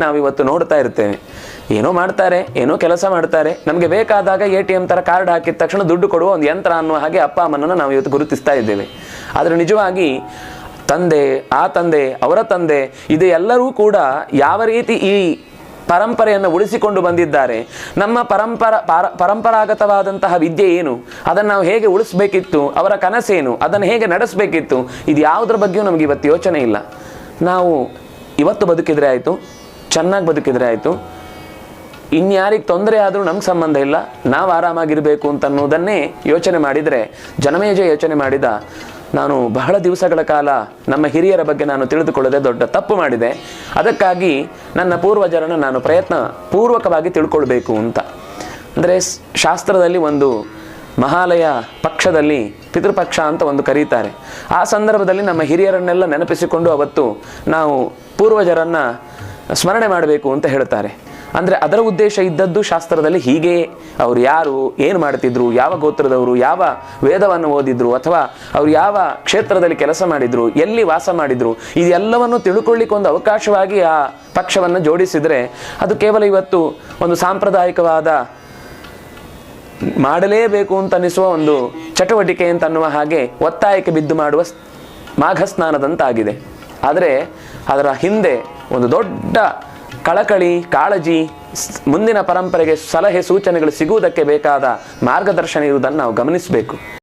ನಾವಿವತ್ತು ನೋಡ್ತಾ ಇರ್ತೇವೆ. ಏನೋ ಮಾಡ್ತಾರೆ, ಏನೋ ಕೆಲಸ ಮಾಡ್ತಾರೆ. ನಮಗೆ ಬೇಕಾದಾಗ ಎ ಟಿ ಕಾರ್ಡ್ ಹಾಕಿದ ತಕ್ಷಣ ದುಡ್ಡು ಕೊಡುವ ಒಂದು ಯಂತ್ರ ಅನ್ನುವ ಹಾಗೆ ಅಪ್ಪ, ಅಮ್ಮನನ್ನು ನಾವು ಇವತ್ತು ಗುರುತಿಸ್ತಾ ಇದ್ದೇವೆ. ಆದರೆ ನಿಜವಾಗಿ ತಂದೆ, ಆ ತಂದೆ, ಅವರ ತಂದೆ, ಇದು ಎಲ್ಲರೂ ಕೂಡ ಯಾವ ರೀತಿ ಈ ಪರಂಪರೆಯನ್ನು ಉಳಿಸಿಕೊಂಡು ಬಂದಿದ್ದಾರೆ, ನಮ್ಮ ಪರಂಪರ, ಪಾರ- ಪರಂಪರಾಗತವಾದಂತಹ ವಿದ್ಯೆ ಏನು, ಅದನ್ನು ನಾವು ಹೇಗೆ ಉಳಿಸ್ಬೇಕಿತ್ತು, ಅವರ ಕನಸೇನು, ಅದನ್ನು ಹೇಗೆ ನಡೆಸಬೇಕಿತ್ತು, ಇದು ಯಾವುದ್ರ ಬಗ್ಗೆಯೂ ನಮಗೆ ಇವತ್ತು ಯೋಚನೆ ಇಲ್ಲ. ನಾವು ಇವತ್ತು ಬದುಕಿದರೆ ಆಯಿತು ಚೆನ್ನಾಗಿ ಬದುಕಿದ್ರೆ ಆಯಿತು. ಇನ್ಯಾರಿಗೆ ತೊಂದರೆ ಆದರೂ ನಮ್ಗೆ ಸಂಬಂಧ ಇಲ್ಲ, ನಾವು ಆರಾಮಾಗಿರಬೇಕು ಅಂತ ಅನ್ನೋದನ್ನೇ ಯೋಚನೆ ಮಾಡಿದರೆ, ಜನಮೇಜ ಯೋಚನೆ ಮಾಡಿದ, ನಾನು ಬಹಳ ದಿವಸಗಳ ಕಾಲ ನಮ್ಮ ಹಿರಿಯರ ಬಗ್ಗೆ ನಾನು ತಿಳಿದುಕೊಳ್ಳದೆ ದೊಡ್ಡ ತಪ್ಪು ಮಾಡಿದೆ. ಅದಕ್ಕಾಗಿ ನನ್ನ ಪೂರ್ವಜರನ್ನು ನಾನು ಪ್ರಯತ್ನ ಪೂರ್ವಕವಾಗಿ ತಿಳ್ಕೊಳ್ಬೇಕು ಅಂತ. ಅಂದರೆ ಶಾಸ್ತ್ರದಲ್ಲಿ ಒಂದು ಮಹಾಲಯ ಪಕ್ಷದಲ್ಲಿ ಪಿತೃಪಕ್ಷ ಅಂತ ಒಂದು ಕರೀತಾರೆ. ಆ ಸಂದರ್ಭದಲ್ಲಿ ನಮ್ಮ ಹಿರಿಯರನ್ನೆಲ್ಲ ನೆನಪಿಸಿಕೊಂಡು ಅವತ್ತು ನಾವು ಪೂರ್ವಜರನ್ನ ಸ್ಮರಣೆ ಮಾಡಬೇಕು ಅಂತ ಹೇಳ್ತಾರೆ. ಅಂದರೆ ಅದರ ಉದ್ದೇಶ ಇದ್ದದ್ದು ಶಾಸ್ತ್ರದಲ್ಲಿ ಹೀಗೆ ಅವರು ಯಾರು, ಏನು ಮಾಡ್ತಿದ್ರು, ಯಾವ ಗೋತ್ರದವರು, ಯಾವ ವೇದವನ್ನು ಓದಿದ್ರು, ಅಥವಾ ಅವರು ಯಾವ ಕ್ಷೇತ್ರದಲ್ಲಿ ಕೆಲಸ ಮಾಡಿದ್ರು, ಎಲ್ಲಿ ವಾಸ ಮಾಡಿದ್ರು, ಇದೆಲ್ಲವನ್ನು ತಿಳ್ಕೊಳ್ಳಿಕ್ಕೆ ಒಂದು ಅವಕಾಶವಾಗಿ ಆ ಪಕ್ಷವನ್ನು ಜೋಡಿಸಿದರೆ ಅದು ಕೇವಲ ಇವತ್ತು ಒಂದು ಸಾಂಪ್ರದಾಯಿಕವಾದ ಮಾಡಲೇಬೇಕು ಅಂತ ಅನ್ನಿಸುವ ಒಂದು ಚಟುವಟಿಕೆ ಅಂತ ಅನ್ನುವ ಹಾಗೆ ಒತ್ತಾಯಕ್ಕೆ ಬಿದ್ದು ಮಾಡುವ ಮಾಘ ಸ್ನಾನದಂತಾಗಿದೆ ಆದರೆ ಅದರ ಹಿಂದೆ ಒಂದು ದೊಡ್ಡ ಕಳಕಳಿ ಕಾಳಜಿ ಮುಂದಿನ ಪರಂಪರೆಗೆ ಸಲಹೆ ಸೂಚನೆಗಳು ಸಿಗುವುದಕ್ಕೆ ಬೇಕಾದ ಮಾರ್ಗದರ್ಶನ ಇರುವುದನ್ನು ನಾವು ಗಮನಿಸಬೇಕು.